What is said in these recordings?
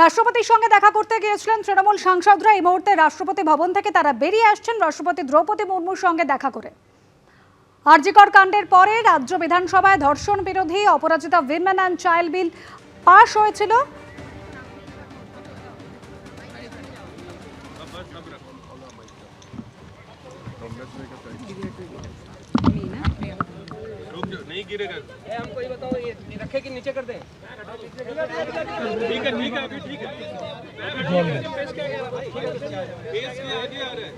রাষ্ট্রপতির সঙ্গে দেখা করতে গিয়েছিলেন তৃণমূল সাংসদরা। এই মুহূর্তে রাষ্ট্রপতি ভবন থেকে তারা বেরিয়ে আসছেন রাষ্ট্রপতি দ্রৌপদী মুর্মুর সঙ্গে দেখা করে। আরজিকর কাণ্ডের পরে রাজ্য বিধানসভায় ধর্ষণ বিরোধী Aparajita women and child bill pass হয়েছিল। गिरेगा ए, हमको ये बताओ ये रखे कि नीचे कर दें ठीक है ठीक है अभी ठीक है केस के आगे आ रहे हैं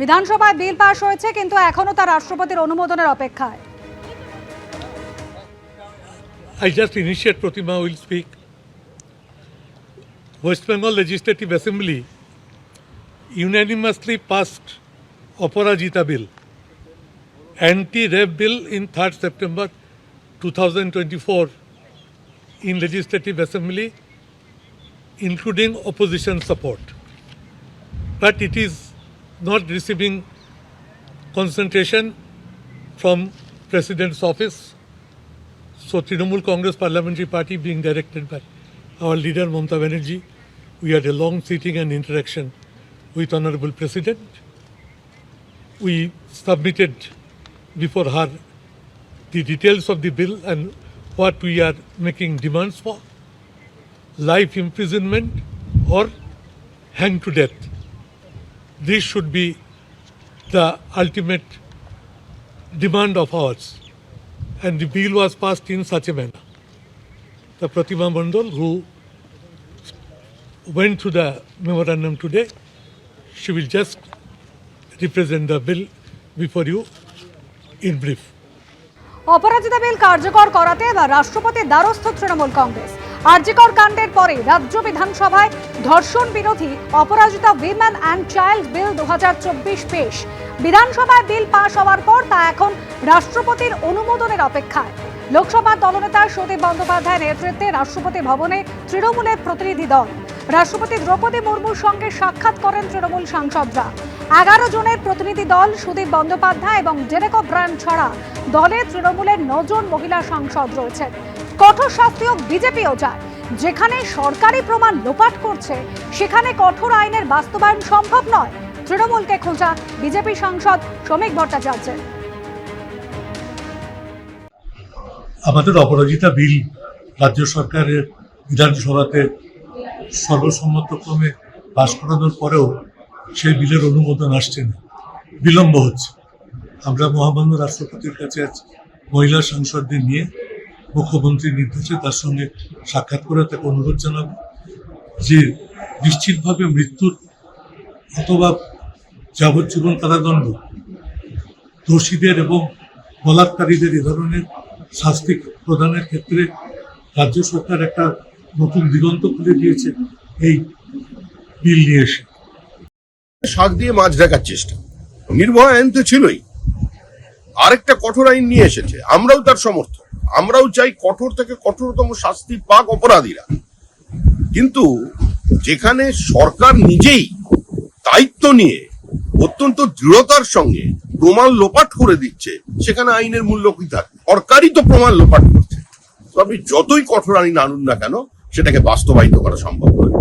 বিধানসভায় বিল পাশ হয়েছে কিন্তু এখনও তা রাষ্ট্রপতির অনুমোদনের অপেক্ষায় I just initiate Pratima will speak. West Bengal Legislative Assembly unanimously passed Aparajita Bill, anti-rape bill in 3rd September 2024 in Legislative Assembly, including opposition support. But it is not receiving concentration from President's office. So Trinamool Congress Parliamentary Party being directed by our leader Mamata Banerjee, we had a long sitting and interaction with Honorable President. We submitted before her the details of the bill and what we are making demands for. Life imprisonment or hang to death. This should be the ultimate demand of ours and the bill was passed in such a manner. The Pratima Mandal, who went through the memorandum today, she will just represent the bill before you in brief. অপরাজিতা বিল কার্যকর করাতে এবার রাষ্ট্রপতির দ্বারস্থ তৃণমূল কংগ্রেস। আরজিকর কাণ্ডের পরে রাজ্য বিধানসভায় ধর্ষণ বিরোধী Aparajita women and child bill দু হাজার চব্বিশ পেশ। বিধানসভায় বিল পাশ হওয়ার পর তা এখন রাষ্ট্রপতির অনুমোদনের অপেক্ষায়। লোকসভার দলনেতা সদীপ বন্দ্যোপাধ্যায়ের নেতৃত্বে রাষ্ট্রপতি ভবনে তৃণমূলের প্রতিনিধি দল। রাষ্ট্রপতি দ্রৌপদী মুর্মুর সঙ্গে সাক্ষাৎ করেন তৃণমূল সাংসদরা। এগারো জনের প্রতিনিধি দল সুদীপ বন্দ্যোপাধ্যায় এবং জেরেকো ব্র্যান্ড ছাড়া দলে তৃণমূলের নজন মহিলা সাংসদ রয়েছেন। কঠোর শাস্তিও বিজেপিও চায়। যেখানে সরকারি প্রমাণ লোপাট করছে, সেখানে কঠোর আইনের বাস্তবায়ন সম্ভব নয়। তৃণমূলকে খোঁজা বিজেপি সাংসদ শ্রমিক ভট্টাচার্যের। আমাদের অপরাজিতা বিল রাজ্য সরকারের বিধানসভাতে সর্বসম্মতক্রমে পাশ করানোর পরেও সেই বিলের অনুমোদন আসছে না। বিলম্ব হচ্ছে। আমরা মহামান্য রাষ্ট্রপতির কাছে আজ মহিলা সাংসদদের নিয়ে মুখ্যমন্ত্রীর নির্দেশে তার সঙ্গে সাক্ষাৎ করে তাকে অনুরোধ জানাব যে নিশ্চিতভাবে মৃত্যুর অথবা যাবজ্জীবন কারাদণ্ড দোষীদের এবং বলাৎকারীদের এ ধরনের শাস্তি প্রদানের ক্ষেত্রে রাজ্য সরকার একটা নতুন দিগন্ত খুলে দিয়েছে এই বিল নিয়ে এসে। শাক দিয়ে মাছ ঢাকার চেষ্টা। নির্ভয়া আইন তো ছিলই। আরেকটা কঠোর আইন নিয়ে এসেছে। আমরাও তার সমর্থক। আমরাও চাই কঠোর থেকে কঠোরতম শাস্তি পাক অপরাধীরা। কিন্তু যেখানে সরকার নিজেই দায়িত্ব নিয়ে অত্যন্ত দৃঢ়তার সঙ্গে প্রমাণ লোপাট করে দিচ্ছে, সেখানে আইনের মূল্য কি থাকবে? সরকারই তো প্রমাণ লোপাট করছে। তো আপনি যতই কঠোর আইন আনুন না কেন সেটাকে বাস্তবায়িত করা সম্ভব নয়।